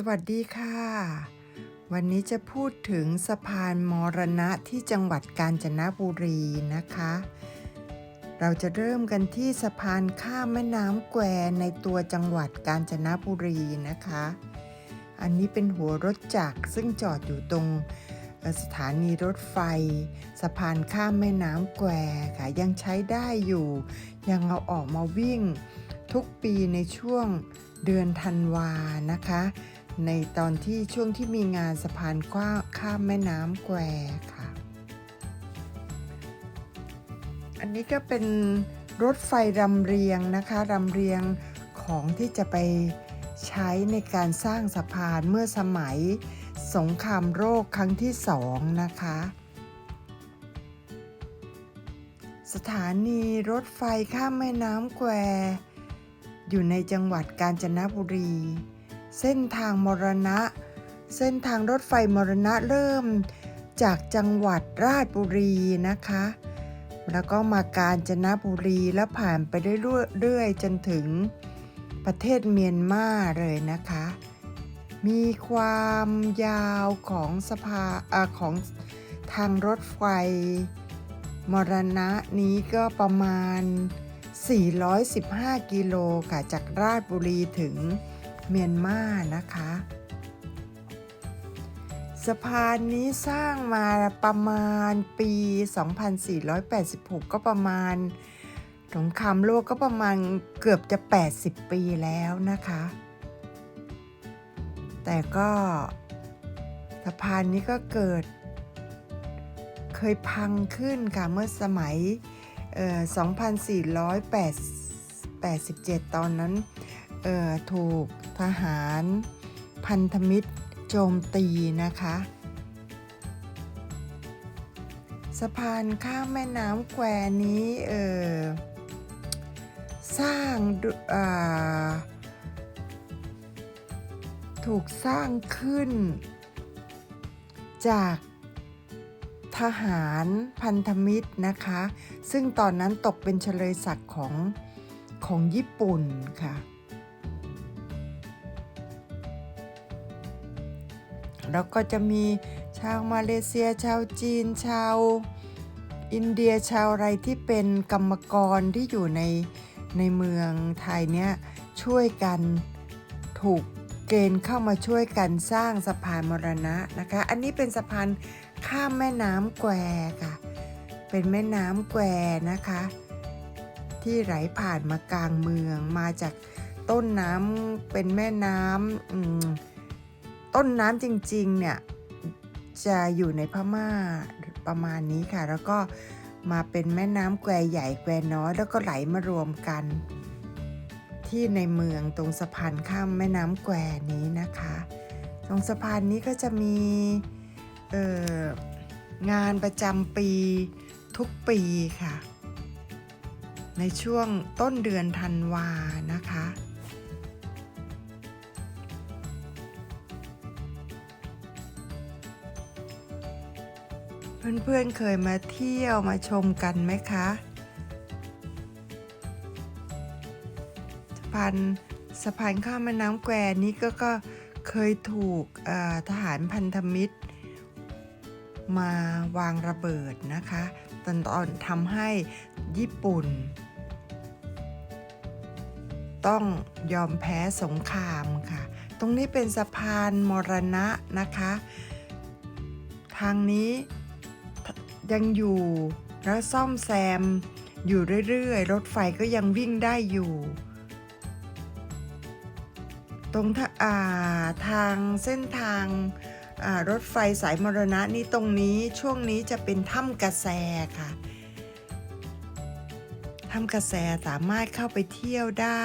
สวัสดีค่ะ วันนี้จะพูดถึงสะพานมรณะที่จังหวัดกาญจนบุรีนะคะ เราจะเริ่มกันที่สะพานข้ามแม่น้ำแควในตัวจังหวัดกาญจนบุรีนะคะ อันนี้เป็นหัวรถจักรซึ่งจอดอยู่ตรงสถานีรถไฟ สะพานข้ามแม่น้ำแควค่ะยังใช้ได้อยู่ ยังเอาออกมาวิ่งทุกปีในช่วงเดือนธันวานะคะ ในตอนที่ช่วงที่มีงานสะพานข้ามแม่น้ำแควค่ะ อันนี้ก็เป็นรถไฟรำเรียงนะคะรำเรียงของที่จะไปใช้ในการสร้างสะพานเมื่อสมัยสงครามโรคครั้งที่สองนะคะ สถานีรถไฟข้ามแม่น้ำแคว อยู่ในจังหวัดกาญจนบุรี เส้นทางมรณะ เส้นทางรถไฟมรณะเริ่มจากจังหวัดราชบุรีนะคะ แล้วก็มากาญจนบุรีแล้วผ่านไปเรื่อยๆจนถึงประเทศเมียนมาเลยนะคะ มีความยาวของสะพาอาของทางรถไฟมรณะนี้ก็ประมาณ 415 กิโลค่ะจากราชบุรีถึง เมียนมานะคะ สะพานนี้สร้างมาประมาณปี 2486 ก็ประมาณสงครามโลกก็ประมาณเกือบจะ 80 ปีแล้วนะคะ แต่ก็สะพานนี้ก็เกิด เคยพังขึ้นค่ะ เมื่อสมัย 2487 ตอนนั้นถูก ทหาร พันธมิตร โจมตีนะคะ สะพานข้ามแม่น้ำแควนี้เออสร้างาถูกสร้างขึ้น จากทหารพันธมิตรนะคะ ซึ่งตอนนั้นตกเป็นเฉลยศักดิ์ของของญี่ปุ่นค่ะ แล้วก็จะมีชาวมาเลเซีย ชาวจีน ชาวอินเดียชาวอะไรที่เป็นกรรมกรที่อยู่ในในเมืองไทยเนี้ยช่วยกันถูกเกณฑ์เข้ามาช่วยกันสร้างสะพานมรณะนะคะ อันนี้เป็นสะพานข้ามแม่น้ำแควค่ะ เป็นแม่น้ำแควนะคะ ที่ไหลผ่านมากลางเมืองมาจากต้นน้ำเป็นแม่น้ำอืม ต้นน้ำจริงๆเนี่ยจะอยู่ในพม่าประมาณนี้ค่ะ แล้วก็มาเป็นแม่น้ำแควใหญ่แควน้อย แล้วก็ไหลมารวมกัน ที่ในเมืองตรงสะพานข้ามแม่น้ำแควนี้นะคะ ตรงสะพานนี้ก็จะมีงานประจำปีทุกปีค่ะ ในช่วงต้นเดือนธันวานะคะ เพื่อนๆเคยมาเที่ยวมาชมกันไหมคะสะพานสะพานข้ามแม่น้ำแควนี้ก็ก็เคยถูกทหารพันธมิตร มาวางระเบิดนะคะ ตอนตอนทำให้ญี่ปุ่น ต้องยอมแพ้สงครามค่ะ ตรงนี้เป็นสะพานมรณะนะคะ ทางนี้ ยังอยู่แล้วซ่อมแซม อยู่เรื่อยๆ รถไฟก็ยังวิ่งได้อยู่ ตรงทาาทางเส้นทางารถไฟสายมรณะนี่ตรงนี้ช่วงนี้จะเป็นถ้ำกระแสค่ะถ้ำกระแสสามารถเข้าไปเที่ยวได้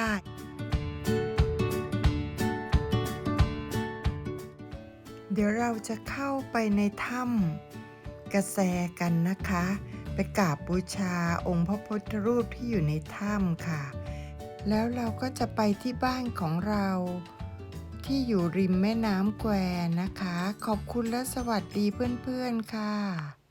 เดี๋ยวเราจะเข้าไปในถ้ำ กระแสกันนะคะ ไปกราบบูชาองค์พระพุทธรูปที่อยู่ในถ้ำค่ะ แล้วเราก็จะไปที่บ้านของเราที่อยู่ริมแม่น้ำแควนะคะ ขอบคุณและสวัสดีเพื่อนๆค่ะ